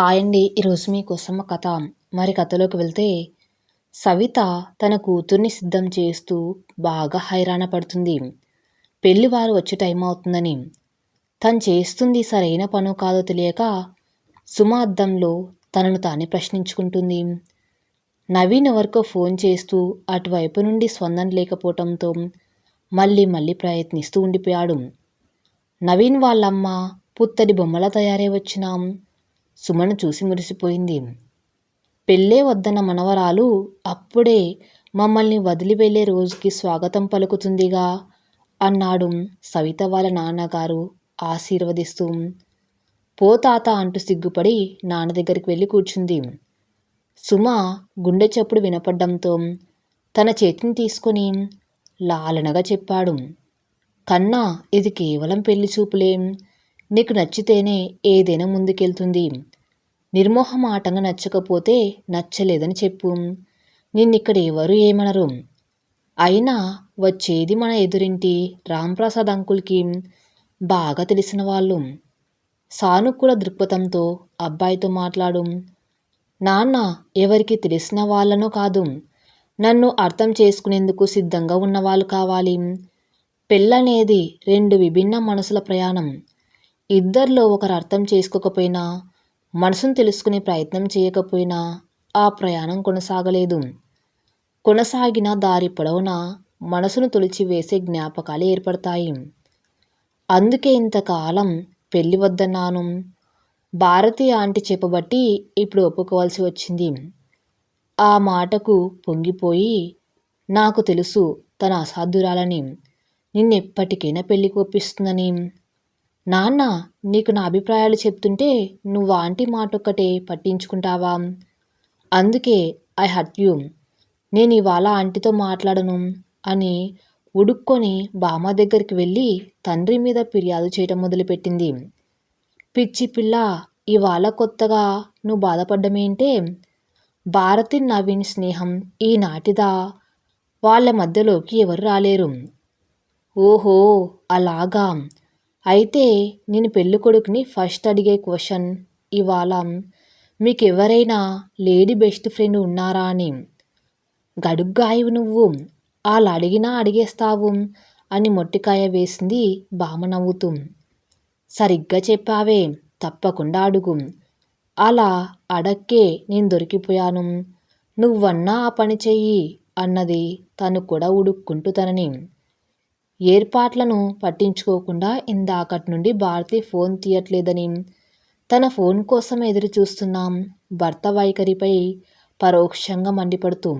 Hi అండి ఈరోజు మీకోసం కథ. మరి కథలోకి వెళ్తే సవిత తన కూతుర్ని సిద్ధం చేస్తూ బాగా హైరాణ పడుతుంది. పెళ్ళి వారు వచ్చే టైం అవుతుందని. తను చేస్తుంది సరైన పను కాదో తెలియక సుమ అద్దంలో తనను తానే ప్రశ్నించుకుంటుంది. నవీన్ ఎవరికో ఫోన్ చేస్తూ అటువైపు నుండి స్పందన లేకపోవడంతో మళ్ళీ మళ్ళీ ప్రయత్నిస్తూ ఉండిపోయాడు. నవీన్ వాళ్ళమ్మ పుత్తడి బొమ్మల తయారై వచ్చినాం. సుమను చూసి మురిసిపోయింది. పెళ్ళే వద్దన్న మనవరాలు అప్పుడే మమ్మల్ని వదిలి వెళ్ళే రోజుకి స్వాగతం పలుకుతుందిగా అన్నాడు సవిత వాళ్ళ నాన్నగారు ఆశీర్వదిస్తూ. పో తాత అంటూ సిగ్గుపడి నాన్న దగ్గరికి వెళ్ళి కూర్చుంది. సుమ గుండె చప్పుడు వినపడ్డంతో తన చేతిని తీసుకొని లాలనగా చెప్పాడు. కన్నా ఇది కేవలం పెళ్ళి చూపులేం. నీకు నచ్చితేనే ఏదైనా ముందుకెళ్తుంది. నిర్మోహమాటంగా నచ్చకపోతే నచ్చలేదని చెప్పు. నిన్నిక్కడ ఎవరు ఏమనరు? అయినా వచ్చేది మన ఎదురింటి రాంప్రసాద్ అంకుల్కి. బాగా తెలిసిన వాళ్ళు. సానుకూల దృక్పథంతో అబ్బాయితో మాట్లాడు. నాన్న ఎవరికి తెలిసిన వాళ్ళనో కాదు. నన్ను అర్థం చేసుకునేందుకు సిద్ధంగా ఉన్నవాళ్ళు కావాలి. పెళ్ళనేది రెండు విభిన్న మనసుల ప్రయాణం. ఇద్దరిలో ఒకరు అర్థం చేసుకోకపోయినా మనసును తెలుసుకునే ప్రయత్నం చేయకపోయినా ఆ ప్రయాణం కొనసాగలేదు. కొనసాగిన దారి పొడవునా మనసును తొలిచివేసే జ్ఞాపకాలు ఏర్పడతాయి. అందుకే ఇంతకాలం పెళ్ళి వద్దన్నాను. భారతి ఆంటీ చెప్పబట్టి ఇప్పుడు ఒప్పుకోవాల్సి వచ్చింది. ఆ మాటకు పొంగిపోయి నాకు తెలుసు తన అసాధురాలని. నిన్నెప్పటికైనా పెళ్ళికి ఒప్పిస్తుందని. నాన్న నీకు నా అభిప్రాయాలు చెప్తుంటే నువ్వు ఆంటీ మాట ఒక్కటే పట్టించుకుంటావా? అందుకే ఐ హర్ట్ యూ. నేను ఇవాళ ఆంటీతో మాట్లాడను అని ఉడుక్కొని బామ్మ దగ్గరికి వెళ్ళి తండ్రి మీద ఫిర్యాదు చేయటం మొదలుపెట్టింది. పిచ్చి పిల్ల ఇవాళ కొత్తగా నువ్వు బాధపడ్డమేంటే భారతి నవీన్ స్నేహం ఈనాటిదా వాళ్ళ మధ్యలోకి ఎవరు రాలేరు. ఓహో అలాగా. అయితే నేను పెళ్ళికొడుకుని ఫస్ట్ అడిగే క్వశ్చన్ ఇవాళ. మీకు ఎవరైనా లేడీ బెస్ట్ ఫ్రెండ్ ఉన్నారా అని. గడుగ్గాయవు నువ్వు. వాళ్ళు అడిగినా అడిగేస్తావు అని మొట్టికాయ వేసింది బామ నవ్వుతూ. సరిగ్గా చెప్పావే తప్పకుండా అడుగు. అలా అడక్కే నేను దొరికిపోయాను. నువ్వన్నా ఆ పని చెయ్యి అన్నది తను కూడా ఉడుక్కుంటూ తనని. ఏర్పాట్లను పట్టించుకోకుండా ఇందాకటి నుండి భారతి ఫోన్ తీయట్లేదని. తన ఫోన్ కోసం ఎదురు చూస్తున్నాం భర్త వైఖరిపై పరోక్షంగా మండిపడుతూ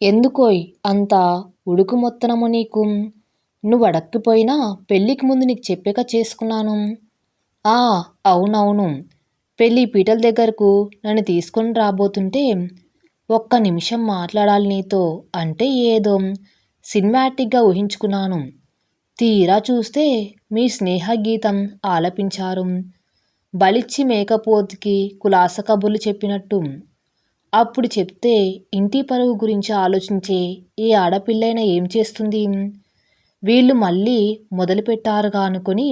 ఎందుకోయ్ అంత ఉడుకు మొత్తనము నీకు? నువ్వు అడక్కిపోయినా పెళ్ళికి ముందు నీకు చెప్పాక చేసుకున్నాను. ఆ అవునవును. పెళ్ళి పీటల దగ్గరకు నన్ను తీసుకొని రాబోతుంటే ఒక్క నిమిషం మాట్లాడాలి నీతో అంటే ఏదో సినిమాటిక్గా ఊహించుకున్నాను. తీరా చూస్తే మీ స్నేహ గీతం ఆలపించారు. బలిచ్చి మేకపోతుకి కులాస కబుర్లు చెప్పినట్టు. అప్పుడు చెప్తే ఇంటి పరువు గురించి ఆలోచించే ఏ ఆడపిల్లైనా ఏం చేస్తుంది? వీళ్ళు మళ్ళీ మొదలుపెట్టారుగా అనుకుని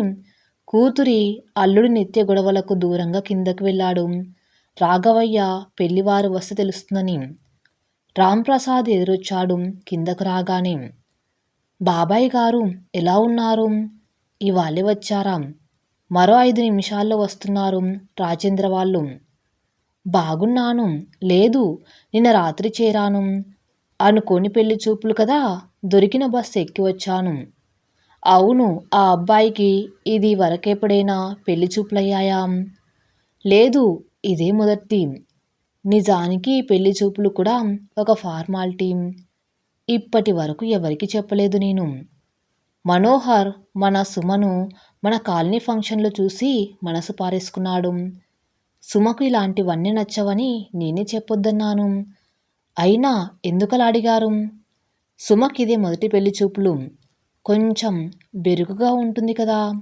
కూతురి అల్లుడి నిత్య గొడవలకు దూరంగా కిందకు వెళ్ళాడు. రాఘవయ్య పెళ్ళివారు వస్తే తెలుస్తుందని రాంప్రసాద్ ఎదురొచ్చాడు కిందకు రాగానే. బాబాయ్ గారు ఎలా ఉన్నారు? ఇవాళే వచ్చారా? మరో ఐదు నిమిషాల్లో వస్తున్నారు రాజేంద్ర వాళ్ళు. బాగున్నాను లేదు నిన్న రాత్రి చేరాను. అనుకోని పెళ్ళి చూపులు కదా దొరికిన బస్సు ఎక్కి వచ్చాను. అవును ఆ అబ్బాయికి ఇది వరకెప్పుడైనా పెళ్ళి చూపులయ్యాయా? లేదు ఇదే మొదటి. నిజానికి పెళ్ళి చూపులు కూడా ఒక ఫార్మాలిటీ. ఇప్పటి వరకు ఎవరికి చెప్పలేదు నేను. మనోహర్ మన సుమను మన కాలనీ ఫంక్షన్లో చూసి మనసు పారేసుకున్నాడు. సుమకు ఇలాంటివన్నీ నచ్చవని నేనే చెప్పొద్దన్నాను. అయినా ఎందుకలా అడిగారు? సుమకిదే మొదటి పెళ్ళి చూపులు. కొంచెం బెరుగుగా ఉంటుంది కదా.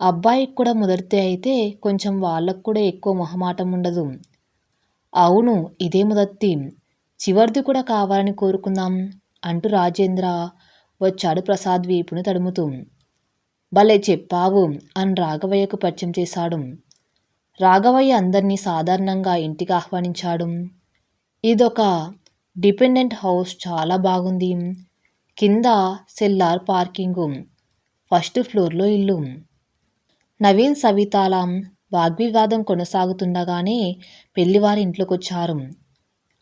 అబ్బాయికి కూడా మొదటితే అయితే కొంచెం వాళ్ళకు కూడా ఎక్కువ మొహమాటం ఉండదు. అవును ఇదే మొదటి. చివరిది కూడా కావాలని కోరుకుందాం అంటూ రాజేంద్ర వచ్చాడు ప్రసాద్ వీపును తడుముతూ. భలే చెప్పావు అని రాఘవయ్యకు పరిచయం చేశాడు. రాఘవయ్య అందరినీ సాధారణంగా ఇంటికి ఆహ్వానించాడు. ఇదొక డిపెండెంట్ హౌస్ చాలా బాగుంది. కింద సెల్లార్ పార్కింగు ఫస్ట్ ఫ్లోర్లో ఇల్లు. నవీన్ సవితాల వాగ్వివాదం కొనసాగుతుండగానే పెళ్ళివారి ఇంట్లోకొచ్చారు.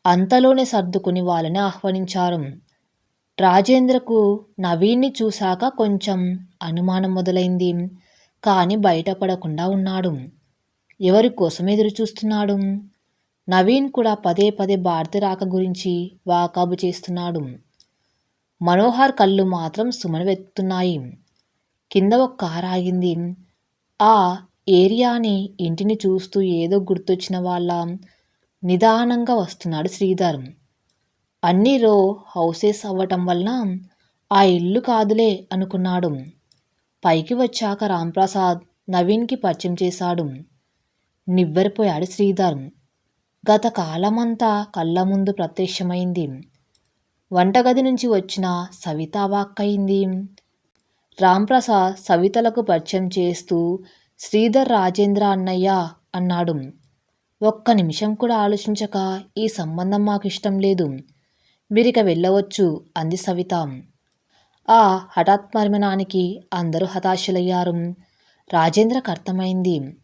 అంతలోనే సర్దుకుని వాళ్ళని ఆహ్వానించారు. రాజేంద్రకు నవీన్ని చూశాక కొంచెం అనుమానం మొదలైంది. కానీ బయటపడకుండా ఉన్నాడు. ఎవరి కోసం ఎదురు చూస్తున్నాడు నవీన్ కూడా పదే పదే భారతి రాక గురించి వాకాబు చేస్తున్నాడు. మనోహర్ కళ్ళు మాత్రం సుమను కింద ఒక కారు ఆగింది. ఆ ఏరియాని ఇంటిని చూస్తూ ఏదో గుర్తొచ్చిన వాళ్ళ నిదానంగా వస్తున్నాడు శ్రీధర్. అన్ని రో హౌసెస్ అవ్వటం వలన ఆ ఇల్లు కాదులే అనుకున్నాడు. పైకి వచ్చాక రాంప్రసాద్ నవీన్కి పరిచయం చేశాడు. నివ్వెరిపోయాడు శ్రీధర్. గత కాలమంతా కళ్ళ ముందు ప్రత్యక్షమైంది. వంటగది నుంచి వచ్చిన సవిత వాక్కయింది రాంప్రసాద్ సవితలకు పరిచయం చేస్తూ శ్రీధర్ రాజేంద్ర అన్నయ్య అన్నాడు. ఒక్క నిమిషం కూడా ఆలోచించక ఈ సంబంధం మాకు ఇష్టం లేదు. మీరిక వెళ్ళవచ్చు అంది సవిత. ఆ హఠాత్ మర్మనానికి అందరూ హతాశులయ్యారు. రాజేంద్రకు అర్థమైంది.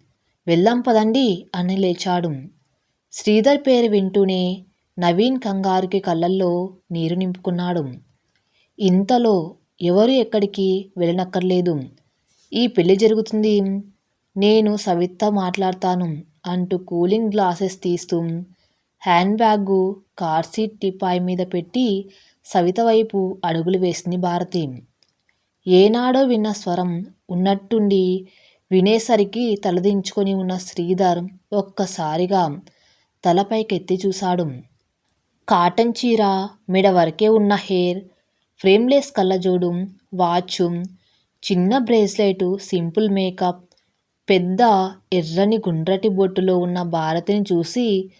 వెళ్ళం పదండి అని లేచాడు. శ్రీధర్ పేరు వింటూనే నవీన్ కంగారుకి కళ్ళల్లో నీరు నింపుకున్నాడు. ఇంతలో ఎవరు ఎక్కడికి వెళ్ళనక్కర్లేదు. ఈ పెళ్ళి జరుగుతుంది. నేను సవిత మాట్లాడతాను అంటూ కూలింగ్ గ్లాసెస్ తీస్తూ hand bag car seat teapoy మీద పెట్టి సవిత వైపు అడుగులు వేసింది భారతి. ఏనాడో విన్న స్వరం ఉన్నట్టుండి వినేసరికి తలదించుకొని ఉన్న శ్రీధర్ ఒక్కసారిగా తలపైకెత్తి చూశాడు. కాటన్ చీర మెడ వరకే ఉన్న హెయిర్ ఫ్రేమ్లెస్ కళ్ళజోడు వాచ్ చిన్న బ్రేస్లెట్ సింపుల్ మేకప్ పెద్ద ఎర్రని గుండ్రటి బొట్టులో ఉన్న భారతిని చూసి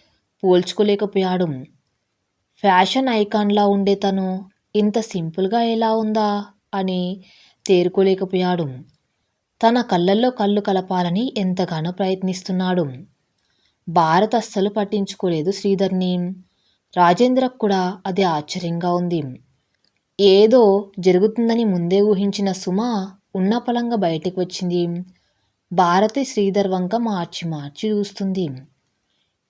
పోల్చుకోలేకపోయాడు. ఫ్యాషన్ ఐకాన్లా ఉండే తను ఇంత సింపుల్గా ఎలా ఉందా అని తేరుకోలేకపోయాడు. తన కళ్ళల్లో కళ్ళు కలపాలని ఎంతగానో ప్రయత్నిస్తున్నాడు. భారత్ అస్సలు పట్టించుకోలేదు శ్రీధర్ని. రాజేంద్రకు కూడా అది ఆశ్చర్యంగా ఉంది. ఏదో జరుగుతుందని ముందే ఊహించిన సుమ ఉన్న పలంగా బయటికి వచ్చింది. భారతి శ్రీధర్ వంక మార్చి మార్చి చూస్తుంది.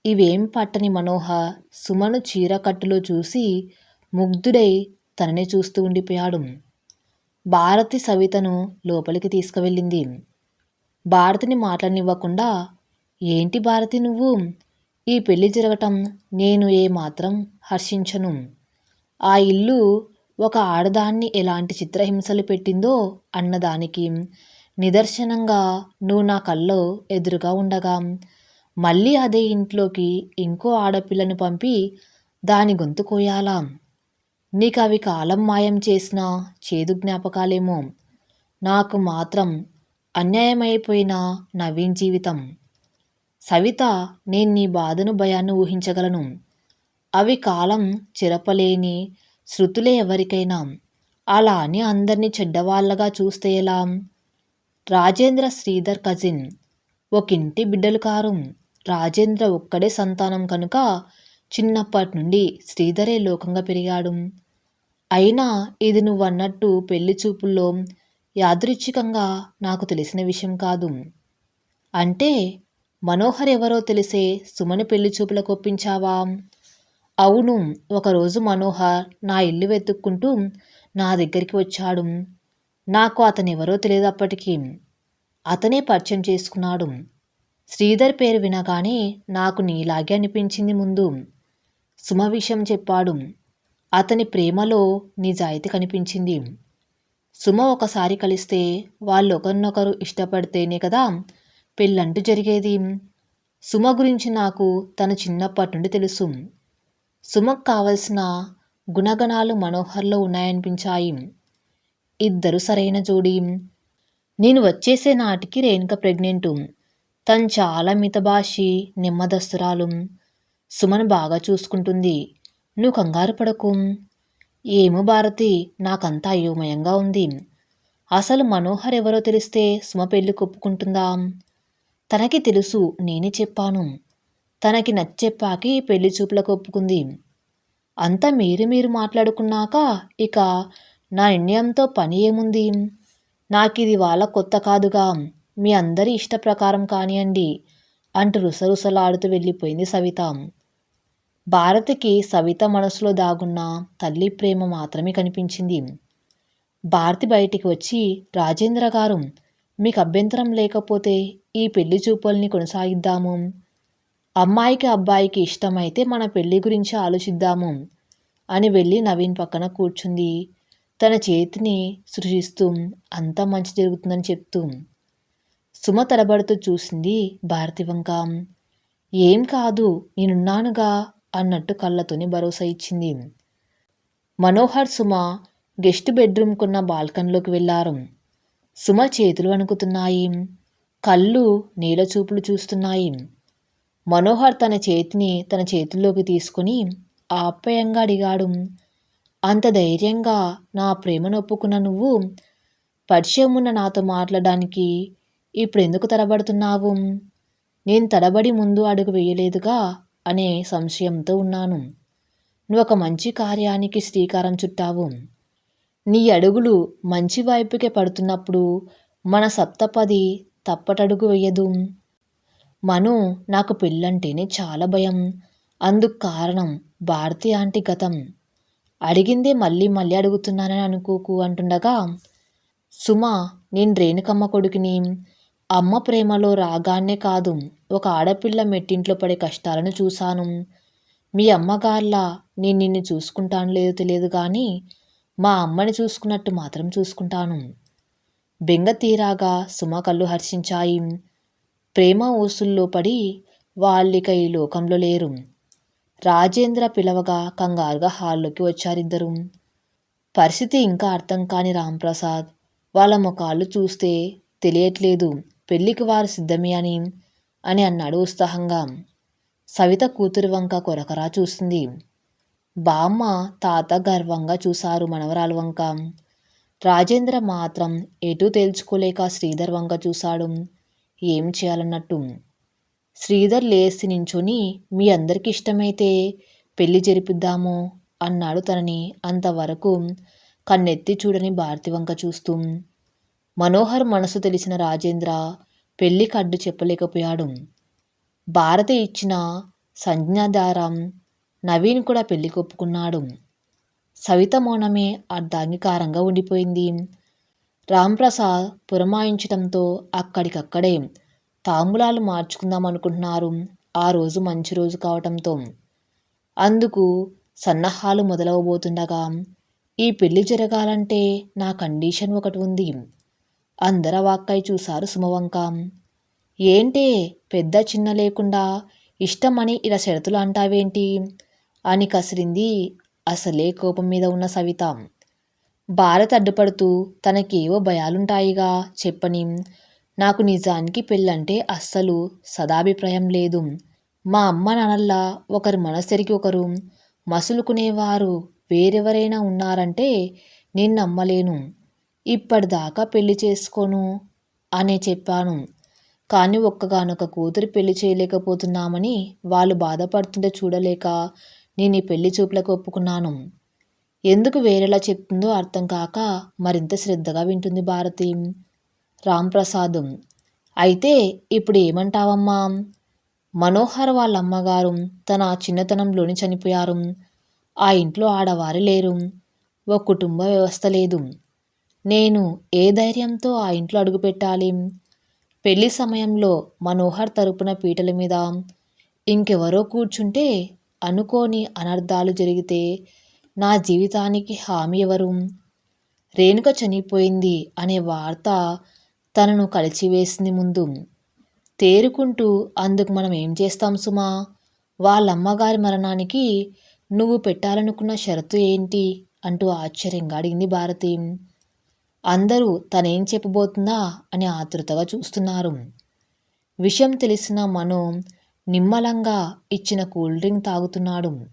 ఇవేం పట్టని మనోహర్ సుమను చీరకట్టులో చూసి ముగ్ధుడై తననే చూస్తూ ఉండిపోయాడు. భారతి సవితను లోపలికి తీసుకువెళ్ళింది. భారతిని మాట్లాడనివ్వకుండా ఏంటి భారతి నువ్వు? ఈ పెళ్ళి జరగటం నేను ఏమాత్రం హర్షించను. ఆ ఇల్లు ఒక ఆడదాన్ని ఎలాంటి చిత్రహింసలు పెట్టిందో అన్నదానికి నిదర్శనంగా నువ్వు నా కల్లో ఎదురుగా ఉండగా మళ్ళీ అదే ఇంట్లోకి ఇంకో ఆడపిల్లను పంపి దాని గొంతు కోయాలా? నీకు అవి కాలం మాయం చేసిన చేదు జ్ఞాపకాలేమో. నాకు మాత్రం అన్యాయమైపోయిన నవీన్ జీవితం. సవిత నేను నీ బాధను భయాన్ని ఊహించగలను. అవి కాలం చిరపలేని శృతులే ఎవరికైనా. అలా అని అందరినీ చెడ్డవాళ్ళగా చూస్తే ఎలా? రాజేంద్ర శ్రీధర్ కజిన్. ఒకింటి బిడ్డలు కారు. రాజేంద్ర ఒక్కడే సంతానం కనుక చిన్నప్పటి నుండి శ్రీధరే లోకంగా పెరిగాడు. అయినా ఇది నువ్వన్నట్టు పెళ్ళి చూపుల్లో యాదృచ్ఛికంగా నాకు తెలిసిన విషయం కాదు. అంటే మనోహర్ ఎవరో తెలిసే సుమని పెళ్ళి చూపులకు ఒప్పించావా? అవును ఒకరోజు మనోహర్ నా ఇల్లు వెతుక్కుంటూ నా దగ్గరికి వచ్చాడు. నాకు అతను ఎవరో తెలియదు అతనే పరిచయం చేసుకున్నాడు. శ్రీధర్ పేరు వినగానే నాకు నీలాగే అనిపించింది ముందు. సుమ విషయం చెప్పాడు. అతని ప్రేమలో నిజాయితీ కనిపించింది. సుమ ఒకసారి కలిస్తే వాళ్ళు ఒకరినొకరు ఇష్టపడితేనే కదా పెళ్ళంటూ జరిగేది. సుమ గురించి నాకు తను చిన్నప్పటి నుండి తెలుసు. సుమకు కావలసిన గుణగణాలు మనోహర్లో ఉన్నాయనిపించాయి. ఇద్దరు సరైన జోడి. నేను వచ్చేసే నాటికి రేణుక ప్రెగ్నెంటు. తను చాలా మితభాషి నిమ్మదస్తురాలు. సుమను బాగా చూసుకుంటుంది. నువ్వు కంగారు పడకు. ఏమో భారతి నాకంతా అయోమయంగా ఉంది. అసలు మనోహర్ ఎవరో తెలిస్తే సుమ పెళ్ళి కొప్పుకుంటుందా? తనకి తెలుసు నేనే చెప్పాను. తనకి నచ్చెప్పాకి పెళ్ళి చూపులకు ఒప్పుకుంది అంతా మీరు మీరు మాట్లాడుకున్నాక ఇక నా నిర్ణయంతో పని ఏముంది? నాకు ఇది వాళ్ళ కొత్త కాదుగా. మీ అందరి ఇష్ట ప్రకారం కానియండి అంటూ రుసరుసలాడుతూ వెళ్ళిపోయింది సవిత. భారతికి సవిత మనసులో దాగున్న తల్లి ప్రేమ మాత్రమే కనిపించింది. భారతి బయటికి వచ్చి రాజేంద్ర గారు మీకు అభ్యంతరం లేకపోతే ఈ పెళ్ళి చూపుల్ని కొనసాగిద్దాము. అమ్మాయికి అబ్బాయికి ఇష్టమైతే మన పెళ్ళి గురించి ఆలోచిద్దాము అని వెళ్ళి నవీన్ పక్కన కూర్చుంది. తన చేతిని సృష్టిస్తూ అంతా మంచి జరుగుతుందని చెప్తూ సుమ తడబడుతూ చూసింది భారతి వంక ఏం కాదు నేనున్నానుగా అన్నట్టు కళ్ళతోని భరోసా ఇచ్చింది. మనోహర్ సుమ గెస్ట్ బెడ్రూమ్కున్న బాల్కన్లోకి వెళ్ళారు సుమ చేతులు వణుకుతున్నాయి. కళ్ళు నీల చూపులు చూస్తున్నాయి. మనోహర్ తన చేతిని తన చేతుల్లోకి తీసుకుని ఆప్యాయంగా అడిగాడు. అంత ధైర్యంగా నా ప్రేమను ఒప్పుకున్న నువ్వు పరిచయం ఉన్న నాతో మాట్లాడడానికి ఇప్పుడు ఎందుకు తడబడుతున్నావు? నేను తడబడి ముందు అడుగు వేయలేదుగా అనే సంశయంతో ఉన్నాను. నువ్వు ఒక మంచి కార్యానికి శ్రీకారం చుట్టావు. నీ అడుగులు మంచి వైపుకే పడుతున్నప్పుడు మన సప్తపది తప్పటడుగు వేయదు. మను నాకు పెళ్ళంటేనే చాలా భయం. అందుకు కారణం భారతి ఆంటీ గతం. అడిగిందే మళ్ళీ మళ్ళీ అడుగుతున్నానని అనుకోకు అంటుండగా సుమ నేను రేణుకమ్మ కొడుకుని. అమ్మ ప్రేమలో రాగానే కాదు ఒక ఆడపిల్ల మెట్టింట్లో పడే కష్టాలను చూశాను. మీ అమ్మగార్లా నేను నిన్ను చూసుకుంటాను లేదో తెలియదు కానీ మా అమ్మని చూసుకున్నట్టు మాత్రం చూసుకుంటాను. బెంగ తీరాగా సుమ కళ్ళు హర్షించాయి. ప్రేమ ఊసుల్లో పడి వాళ్ళిక ఈ లోకంలో లేరు. రాజేంద్ర పిలవగా కంగారుగా హాల్లోకి వచ్చారిద్దరు పరిస్థితి ఇంకా అర్థం కాని రాంప్రసాద్ వాళ్ళ ముఖాలు చూస్తే తెలియట్లేదు. పెళ్ళికి వారు సిద్ధమే అని అని అన్నాడు ఉత్సాహంగా. సవిత కూతురు వంక కొరకరా చూస్తుంది బామ్మ తాత గర్వంగా చూశారు మనవరాలు వంక. రాజేంద్ర మాత్రం ఎటూ తేల్చుకోలేక శ్రీధర్ వంక చూశాడు. ఏం చేయాలన్నట్టు. శ్రీధర్ లేచి నించుని మీ అందరికి ఇష్టమైతే పెళ్ళి జరిపిద్దాము అన్నాడు తనని అంతవరకు కన్నెత్తి చూడని భారతి వంక చూస్తూ. మనోహర్ మనసు తెలిసిన రాజేంద్ర పెళ్ళికి అడ్డు చెప్పలేకపోయాడు. భారతి ఇచ్చిన సంజ్ఞాధారం నవీన్ కూడా పెళ్ళి కొప్పుకున్నాడు సవిత మౌనమే అర్ధాంగీకారంగా ఉండిపోయింది. రాంప్రసాద్ పురమాయించడంతో అక్కడికక్కడే తాంబూలాలు మార్చుకుందాం అనుకుంటున్నారు. ఆ రోజు మంచి రోజు కావటంతో. అందుకు సన్నాహాలు మొదలవబోతుండగా ఈ పెళ్ళి జరగాలంటే నా కండిషన్ ఒకటి ఉంది. అందర వాక్కై చూశారు సుమవంక. ఏంటే పెద్ద చిన్న లేకుండా ఇష్టమని ఇలా షరతులు అంటావేంటి? అని కసిరింది అసలే కోపం మీద ఉన్న సవిత. భారత్ అడ్డుపడుతూ తనకేవో భయాలుంటాయిగా చెప్పని నాకు నిజానికి పెళ్ళంటే అస్సలు సదాభిప్రాయం లేదు. మా అమ్మ నాన్నల్లా ఒకరి మనసరికి ఒకరు మసులుకునేవారు వేరెవరైనా ఉన్నారంటే నేను నమ్మలేను. ఇప్పటిదాకా పెళ్ళి చేసుకోను అనే చెప్పాను. కానీ ఒక్కగానొక కూతురు పెళ్ళి చేయలేకపోతున్నామని వాళ్ళు బాధపడుతుంటే చూడలేక నేను ఈ పెళ్ళి చూపులకు ఒప్పుకున్నాను. ఎందుకు వేరేలా చెప్తుందో అర్థం కాక మరింత శ్రద్ధగా వింటుంది భారతి. రాంప్రసాదం. అయితే ఇప్పుడు ఏమంటావమ్మా మనోహర్ వాళ్ళ అమ్మగారు తన చిన్నతనంలోని చనిపోయారు. ఆ ఇంట్లో ఆడవారు లేరు. ఓ కుటుంబ వ్యవస్థ లేదు. నేను ఏ ధైర్యంతో ఆ ఇంట్లో అడుగుపెట్టాలి పెళ్ళి సమయంలో మనోహర్ తరపున పీటల మీద ఇంకెవరో కూర్చుంటే అనుకోని అనర్థాలు జరిగితే నా జీవితానికి హామీ ఎవరు? రేణుక చనిపోయింది అనే వార్త తనను కలిచివేసింది ముందు. తేరుకుంటూ అందుకు మనం ఏం చేస్తాం సుమా? వాళ్ళమ్మగారి మరణానికి నువ్వు పెట్టాలనుకున్న షరతు ఏంటి? అంటూ ఆశ్చర్యంగా అడిగింది భారతి. అందరూ తనేం చెప్పబోతుందా అని ఆతృతగా చూస్తున్నారు. విషయం తెలిసిన మనో నిమ్మలంగా ఇచ్చిన కూల్ డ్రింక్ తాగుతున్నాడు.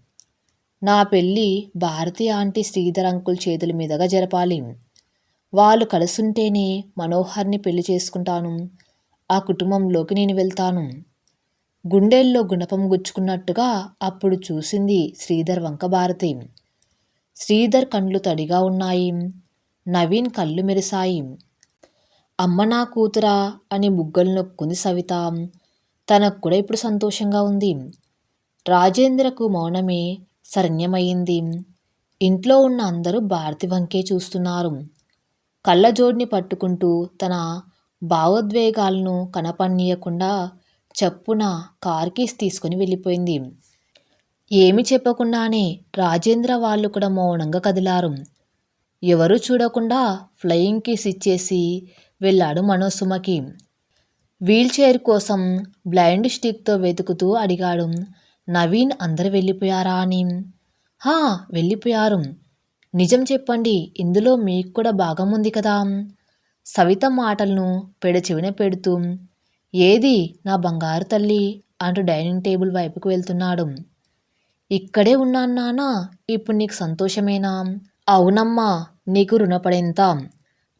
నా పెళ్ళి భారతి ఆంటీ శ్రీధర్ అంకుల్ చేతుల మీదుగా జరపాలి. వాళ్ళు కలుసుంటేనే మనోహర్ని పెళ్ళి చేసుకుంటాను. ఆ కుటుంబంలోకి నేను వెళ్తాను. గుండెల్లో గుణపం గుచ్చుకున్నట్టుగా అప్పుడు చూసింది శ్రీధర్ వంక భారతి శ్రీధర్ కండ్లు తడిగా ఉన్నాయి. నవీన్ కళ్ళు మెరిశాయి. అమ్మ నా కూతురా అని బుగ్గలు నొక్కుంది సవిత. తనకు కూడా ఇప్పుడు సంతోషంగా ఉంది. రాజేంద్రకు మౌనమే శరణ్యమయ్యింది. ఇంట్లో ఉన్న అందరూ భారతి వంకే చూస్తున్నారు. కళ్ళజోడిని పట్టుకుంటూ తన భావోద్వేగాలను కనపనీయకుండా చప్పున కార్ కీస్ తీసుకుని వెళ్ళిపోయింది. ఏమి చెప్పకుండానే రాజేంద్ర వాళ్ళు కూడా మౌనంగా కదిలారు. ఎవరూ చూడకుండా ఫ్లయింగ్ కీస్ ఇచ్చేసి వెళ్ళాడు మనోసుమకి. వీల్ చైర్ కోసం బ్లైండ్ స్టిక్తో వెతుకుతూ అడిగాడు నవీన్ అందరు వెళ్ళిపోయారా అని. హా వెళ్ళిపోయారు. నిజం చెప్పండి ఇందులో మీకు కూడా భాగం ఉంది కదా. సవిత మాటలను పెడచెవిన పెడుతూ ఏది నా బంగారు తల్లి? అంటూ డైనింగ్ టేబుల్ వైపుకు వెళ్తున్నాడు. ఇక్కడే ఉన్నాను నానా ఇప్పుడు నీకు సంతోషమేనా? అవునమ్మా నీకు రుణపడేంత?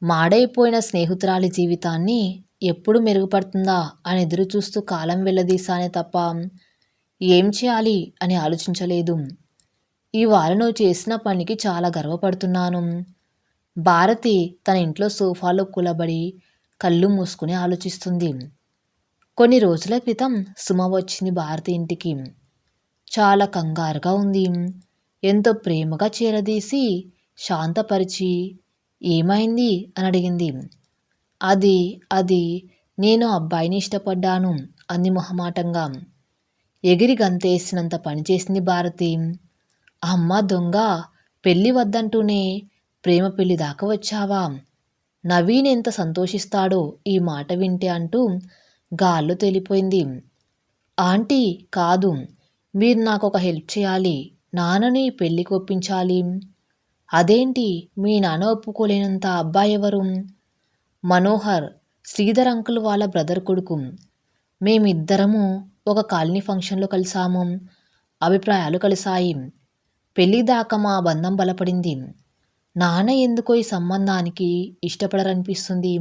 మాడైపోయిన స్నేహితురాలి జీవితాన్ని ఎప్పుడు మెరుగుపడుతుందా? అని ఎదురు చూస్తూ కాలం వెళ్ళదీశానే తప్ప ఏం చేయాలి? అని ఆలోచించలేదు. ఈ వారం నువ్వు చేసిన పనికి చాలా గర్వపడుతున్నాను. భారతి తన ఇంట్లో సోఫాలో కూలబడి కళ్ళు మూసుకుని ఆలోచిస్తుంది. కొన్ని రోజుల క్రితం సుమ వచ్చింది భారతి ఇంటికి. చాలా కంగారుగా ఉంది. ఎంతో ప్రేమగా చేరదీసి శాంతపరిచి ఏమైంది? అని అడిగింది. అది అది నేను అబ్బాయిని ఇష్టపడ్డాను అంది మొహమాటంగా. ఎగిరి గంతేసినంత పనిచేసింది భారతి. అమ్మ దొంగ పెళ్ళి వద్దంటూనే ప్రేమ పెళ్ళి దాకా వచ్చావా? నవీన్ ఎంత సంతోషిస్తాడో ఈ మాట వింటే అంటూ గాల్లో తెలిపోయింది. ఆంటీ కాదు మీరు నాకు ఒక హెల్ప్ చేయాలి. నాన్నని పెళ్ళికి ఒప్పించాలి. అదేంటి? మీ నాన్న ఒప్పుకోలేనంత అబ్బాయి ఎవరు? మనోహర్ శ్రీధర్ అంకుల్ వాళ్ళ బ్రదర్ కొడుకు. మేమిద్దరము ఒక కాలనీ ఫంక్షన్లో కలిసాము. అభిప్రాయాలు కలిసాయి పెళ్ళిదాకా మా బంధం బలపడింది. నాన్న ఎందుకో ఈ సంబంధానికి ఇష్టపడరనిపిస్తుంది.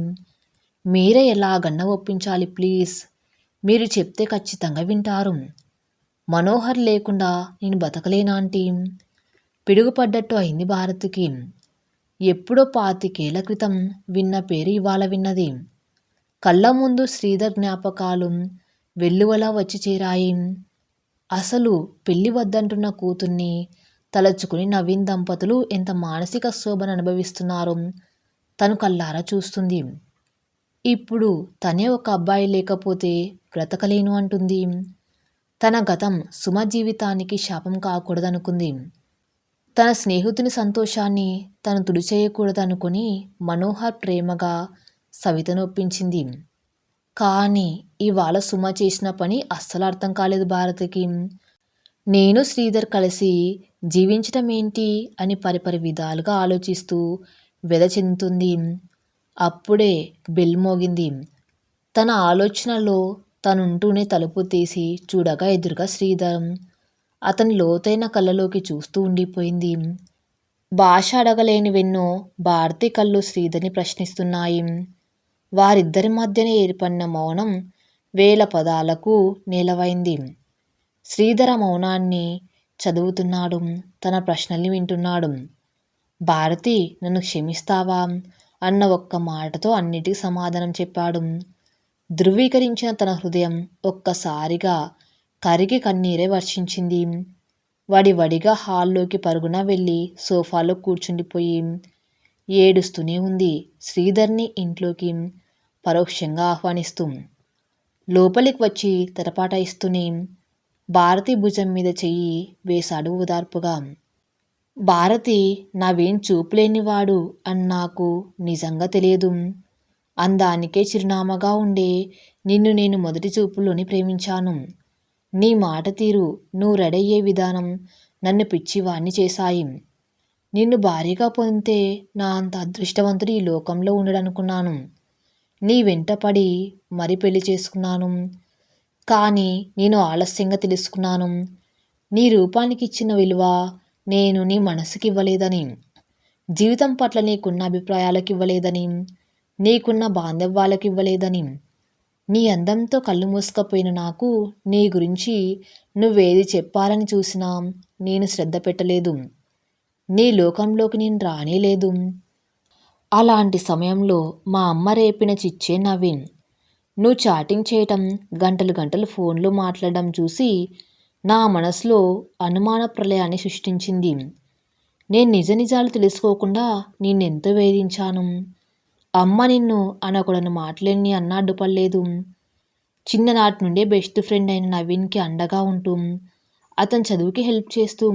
మీరే ఎలాగన్నా ఒప్పించాలి ప్లీజ్. మీరు చెప్తే ఖచ్చితంగా వింటారు. మనోహర్ లేకుండా నేను బతకలేనాంటి పిడుగుపడ్డట్టు అయింది భారత్కి. ఎప్పుడో పాతికేళ్ళ క్రితం విన్న పేరు ఇవాళ విన్నది. కళ్ళ ముందు శ్రీధర్ జ్ఞాపకాలు వెల్లువలా వచ్చి చేరాయి. అసలు పెళ్ళి వద్దంటున్న కూతుర్ని తలచుకుని నవీన్ దంపతులు ఎంత మానసిక శోభను అనుభవిస్తున్నారో తను కల్లారా చూస్తుంది. ఇప్పుడు తనే ఒక అబ్బాయి లేకపోతే బ్రతకలేను అంటుంది. తన గతం సుమ జీవితానికి శాపం కాకూడదనుకుంది. తన స్నేహితుని సంతోషాన్ని తను తుడిచేయకూడదనుకుని మనోహర్ ప్రేమగా సవితను ఒప్పించింది కానీ ఇవాళ సుమ చేసిన పని అస్సలు అర్థం కాలేదు భారతికి. నేను శ్రీధర్ కలిసి జీవించటం ఏంటి అని పరిపరి విధాలుగా ఆలోచిస్తూ వెద చెందుతుంది. అప్పుడే బెల్ మోగింది. తన ఆలోచనలో తనుంటూనే తలుపు తీసి చూడగా ఎదురుగా శ్రీధర్ అతని లోతైన కళ్ళలోకి చూస్తూ ఉండిపోయింది. భాష అడగలేని వెన్నో భారతి కళ్ళు శ్రీధర్ని ప్రశ్నిస్తున్నాయి. వారిద్దరి మధ్యనే ఏర్పడిన మౌనం వేల పదాలకు నేలవైంది. శ్రీధర మౌనాన్ని చదువుతున్నాడు తన ప్రశ్నల్ని వింటున్నాడు. భారతి నన్ను క్షమిస్తావా? అన్న ఒక్క మాటతో అన్నిటికీ సమాధానం చెప్పాడు. ధృవీకరించిన తన హృదయం ఒక్కసారిగా కరిగి కన్నీరే వర్షించింది. వడి వడిగా హాల్లోకి పరుగున వెళ్ళి సోఫాలో కూర్చుండిపోయి ఏడుస్తూనే ఉంది శ్రీధర్ని ఇంట్లోకి పరోక్షంగా ఆహ్వానిస్తూ. లోపలికి వచ్చి తెరపాట ఇస్తూనే భారతి భుజం మీద చెయ్యి వేశాడు ఓదార్పుగా భారతి నావేం చూపులేనివాడు అని నాకు నిజంగా తెలియదు. అందానికే చిరునామాగా ఉండే నిన్ను నేను మొదటి చూపులోని ప్రేమించాను. నీ మాట తీరు నువ్వు రెడయ్యే విధానం నన్ను పిచ్చివాణ్ణి చేశాయి. నిన్ను భారీగా పొందితే నా అంత అదృష్టవంతుడు ఈ లోకంలో ఉండడనుకున్నాను. నీ వెంట పడి మరి పెళ్ళి చేసుకున్నాను. కానీ నేను ఆలస్యంగా తెలుసుకున్నాను. నీ రూపానికి ఇచ్చిన విలువ నేను నీ మనసుకి ఇవ్వలేదని జీవితం పట్ల నీకున్న అభిప్రాయాలకు ఇవ్వలేదని నీకున్న బాంధవ్యాలకు ఇవ్వలేదని నీ అందంతో కళ్ళు మూసుకపోయిన నాకు నీ గురించి నువ్వేది చెప్పాలని చూసినా నేను శ్రద్ధ పెట్టలేదు. నీ లోకంలోకి నేను రానేలేదు. అలాంటి సమయంలో మా అమ్మ రేపిన చిచ్చే నవీన్ నువ్వు చాటింగ్ చేయటం గంటలు గంటలు ఫోన్లో మాట్లాడడం చూసి నా మనసులో అనుమాన ప్రళయాన్ని సృష్టించింది. నేను నిజ నిజాలు తెలుసుకోకుండా నిన్నెంతో వేధించాను. అమ్మ నిన్ను అనకూడని అన్నా అడ్డుపడలేదు చిన్ననాటి నుండే బెస్ట్ ఫ్రెండ్ అయిన నవీన్కి అండగా ఉంటూ అతని చదువుకి హెల్ప్ చేస్తూ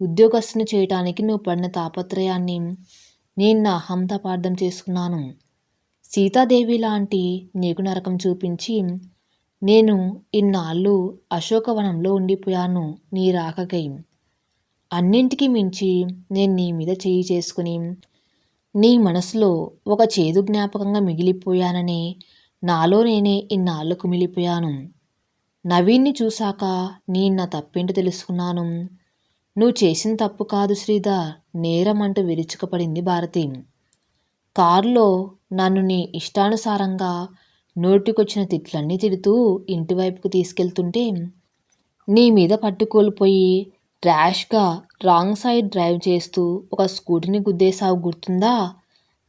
ఉద్యోగస్తుని చేయటానికి నువ్వు పడిన తాపత్రయాన్ని నేను నా అహంతపార్థం చేసుకున్నాను. సీతాదేవి లాంటి నీకు నరకం చూపించి నేను ఇన్నాళ్ళు అశోకవనంలో ఉండిపోయాను నీ రాకకై. అన్నింటికి మించి నేను నీ మీద చేయి చేసుకుని నీ మనసులో ఒక చేదు జ్ఞాపకంగా మిగిలిపోయానని నాలో నేనే ఇన్నాళ్ళు కుమిలిపోయాను. నవీన్ని చూశాక నేను నా తప్పేంటో తెలుసుకున్నాను? నువ్వు చేసిన తప్పు కాదు శ్రీధర్ నేరం అంటూ విరుచుకపడింది భారతి. కారులో నన్ను నీ ఇష్టానుసారంగా నోటికొచ్చిన తిట్లన్నీ తిడుతూ ఇంటివైపుకు తీసుకెళ్తుంటే నీ మీద పట్టుకోల్పోయి ర్యాష్గా రాంగ్ సైడ్ డ్రైవ్ చేస్తూ ఒక స్కూటీని గుద్దేసావు గుర్తుందా?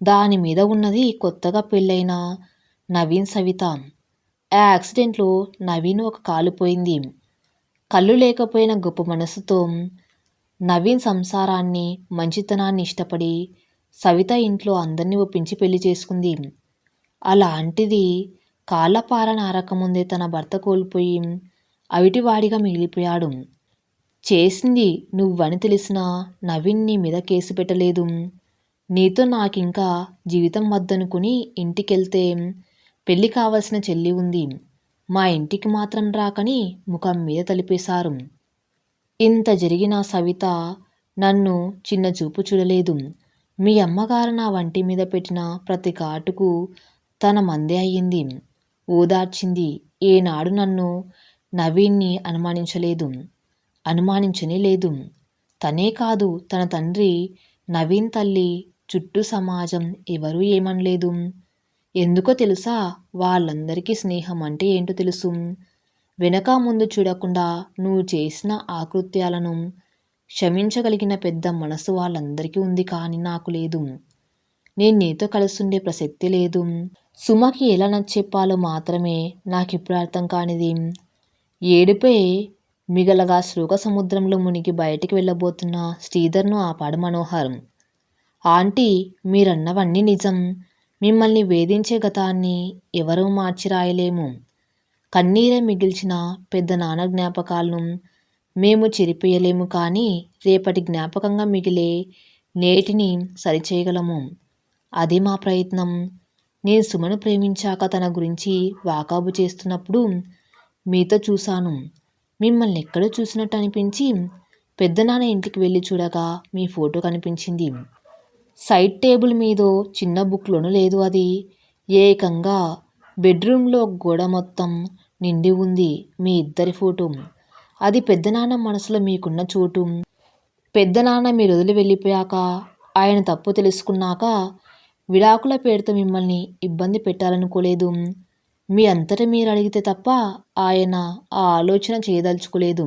దాని మీద ఉన్నది కొత్తగా పెళ్ళైన నవీన్ సవిత. ఆ యాక్సిడెంట్లో నవీన్ ఒక కాలు పోయింది. కళ్ళు లేకపోయిన గొప్ప మనసుతో నవీన్ సంసారాన్ని మంచితనాన్ని ఇష్టపడి సవిత ఇంట్లో అందరినీ ఒప్పించి పెళ్ళి చేసుకుంది. అలాంటిది కాళ్ళపార నారకముందే తన భర్త కోల్పోయి అవిటివాడిగా మిగిలిపోయాడు. చేసింది నువ్వని తెలిసినా నవీన్ నీ మీద కేసు పెట్టలేదు. నీతో నాకింకా జీవితం వద్దనుకుని ఇంటికెళ్తే పెళ్ళి కావలసిన చెల్లి ఉంది. మా ఇంటికి మాత్రం రాకని ముఖం మీద తలిపేశారు. ఇంత జరిగిన సవిత నన్ను చిన్న చూపు చూడలేదు. మీ అమ్మగారు నా వంటి మీద పెట్టిన ప్రతి కాటుకు తన మందే అయ్యింది. ఓదార్చింది ఏనాడు నన్ను నవీన్ని అనుమానించలేదు. అనుమానించనే లేదు. తనే కాదు తన తండ్రి నవీన్ తల్లి చుట్టూ సమాజం ఎవరూ ఏమనలేదు. ఎందుకో తెలుసా? వాళ్ళందరికీ స్నేహం అంటే ఏంటో తెలుసు. వెనక ముందు చూడకుండా నువ్వు చేసిన ఆకృత్యాలను క్షమించగలిగిన పెద్ద మనసు వాళ్ళందరికీ ఉంది కానీ నాకు లేదు. నేను నీతో కలుసుండే ప్రసక్తి లేదు. సుమకి ఎలా నచ్చెప్పాలో మాత్రమే నాకు ఇప్పుడు అర్థం కానిది. ఏడుపై మిగలగా శృగ సముద్రంలో మునిగి బయటికి వెళ్ళబోతున్న శ్రీధర్ను ఆపాడు మనోహరం. ఆంటీ మీరన్నవన్నీ నిజం. మిమ్మల్ని వేధించే గతాన్ని ఎవరూ మార్చి రాయలేము కన్నీరే మిగిల్చిన పెద్ద నాన్న జ్ఞాపకాలను మేము చెరిపేయలేము కానీ రేపటి జ్ఞాపకంగా మిగిలే నేటిని సరిచేయగలము. అది మా ప్రయత్నం. నేను సుమను ప్రేమించాక తన గురించి వాకాబు చేస్తున్నప్పుడు మీతో చూశాను. మిమ్మల్ని ఎక్కడో చూసినట్టు అనిపించి పెద్దనాన్న ఇంటికి వెళ్ళి చూడగా మీ ఫోటో కనిపించింది. సైడ్ టేబుల్ మీదో చిన్న బుక్లోనూ లేదు అది. ఏకంగా బెడ్రూమ్లో గోడ మొత్తం నిండి ఉంది మీ ఇద్దరి ఫోటో. అది పెద్దనాన్న మనసులో మీకున్న చోటు. పెద్దనాన్న మీరు వదిలి వెళ్ళిపోయాక ఆయన తప్పు తెలుసుకున్నాక విడాకుల పేరుతో మిమ్మల్ని ఇబ్బంది పెట్టాలనుకోలేదు. మీ అంతట మీరు అడిగితే తప్ప ఆయన ఆ ఆలోచన చేయదలుచుకోలేదు.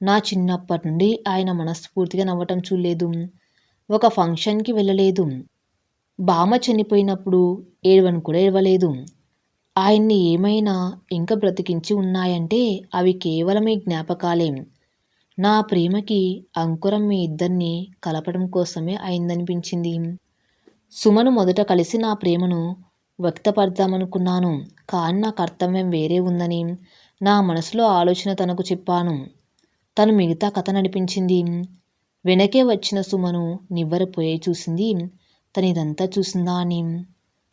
నా చిన్నప్పటి నుండి ఆయన మనస్ఫూర్తిగా నవ్వటం చూడలేదు. ఒక ఫంక్షన్కి వెళ్ళలేదు. బామ్మ చనిపోయినప్పుడు ఏడవను కూడా ఏడవలేదు. ఆయన్ని ఏమైనా ఇంకా బ్రతికించి ఉన్నాయంటే అవి కేవలం ఈ నా ప్రేమకి అంకురం మీ ఇద్దరిని కలపడం కోసమే అయిందనిపించింది. సుమను మొదట కలిసి నా ప్రేమను వ్యక్తపడదామనుకున్నాను కానీ నా కర్తవ్యం వేరే ఉందని నా మనసులో ఆలోచన తనకు చెప్పాను. తను మిగతా కథ నడిపించింది. వెనకే వచ్చిన సుమను నివ్వరపోయే చూసింది తనిదంతా చూసిందా అని.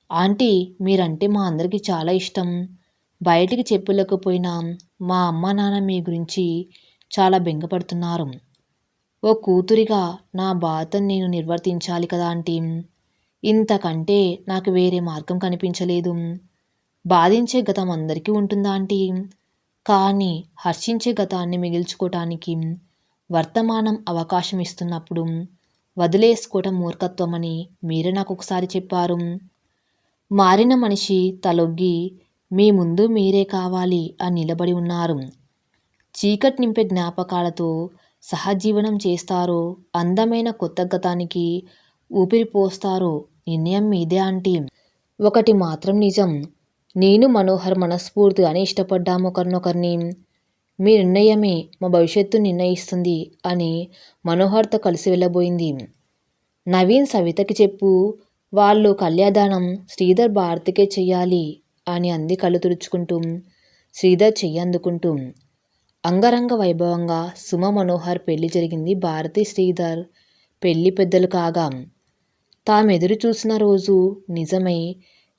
ఆంటీ మీరంటే మా అందరికీ చాలా ఇష్టం. బయటికి చెప్పలేకపోయినా మా అమ్మ నాన్న మీ గురించి చాలా బెంగపడుతున్నారు. ఓ కూతురిగా నా బాధను నేను నిర్వర్తించాలి కదా ఆంటీ. ఇంతకంటే నాకు వేరే మార్గం కనిపించలేదు. బాధించే గతం అందరికీ ఉంటుందా ఆంటీ? కానీ హర్షించే గతాన్ని మిగిల్చుకోవటానికి వర్తమానం అవకాశం ఇస్తున్నప్పుడు వదిలేసుకోవటం మూర్ఖత్వమని మీరే నాకు ఒకసారి చెప్పారు. మారిన మనిషి తలొగ్గి మీ ముందు మీరే కావాలి అని నిలబడి ఉన్నారు. చీకటి నింపే జ్ఞాపకాలతో సహజీవనం చేస్తారో అందమైన కొత్త గతానికి ఊపిరిపోస్తారో నిర్ణయం మీదే ఆంటీ. ఒకటి మాత్రం నిజం నేను మనోహర్ మనస్ఫూర్తిగానే ఇష్టపడ్డాము ఒకరినొకరిని. మీ నిర్ణయమే మా భవిష్యత్తు నిర్ణయిస్తుంది అని మనోహర్తో కలిసి వెళ్ళబోయింది. నవీన్ సవితకి చెప్పు వాళ్ళు కళ్యాదానం శ్రీధర్ భారతికే చెయ్యాలి అని అంది కళ్ళు తుడుచుకుంటూ. శ్రీధర్ చెయ్యి అందుకుంటూ అంగరంగ వైభవంగా సుమ మనోహర్ పెళ్ళి జరిగింది భారతి శ్రీధర్. పెళ్ళి పెద్దలు కాగా. తామెదురు చూసిన రోజు నిజమై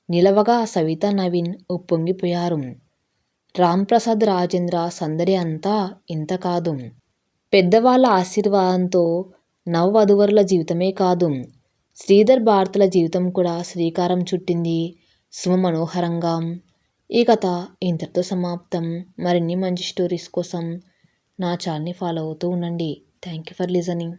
నిలవగా సవిత నవీన్ ఉప్పొంగిపోయారు. రాంప్రసాద్ రాజేంద్ర సందడి అంతా ఇంత కాదు. పెద్దవాళ్ళ ఆశీర్వాదంతో నవవధువరుల జీవితమే కాదు. శ్రీధర్ భారతుల జీవితం కూడా శ్రీకారం చుట్టింది. సుమ మనోహరంగా ఈ కథ ఇంతటితో సమాప్తం. మరిన్ని మంచి స్టోరీస్ కోసం నా ఛానల్ని ఫాలో అవుతూ ఉండండి. Thank you for listening.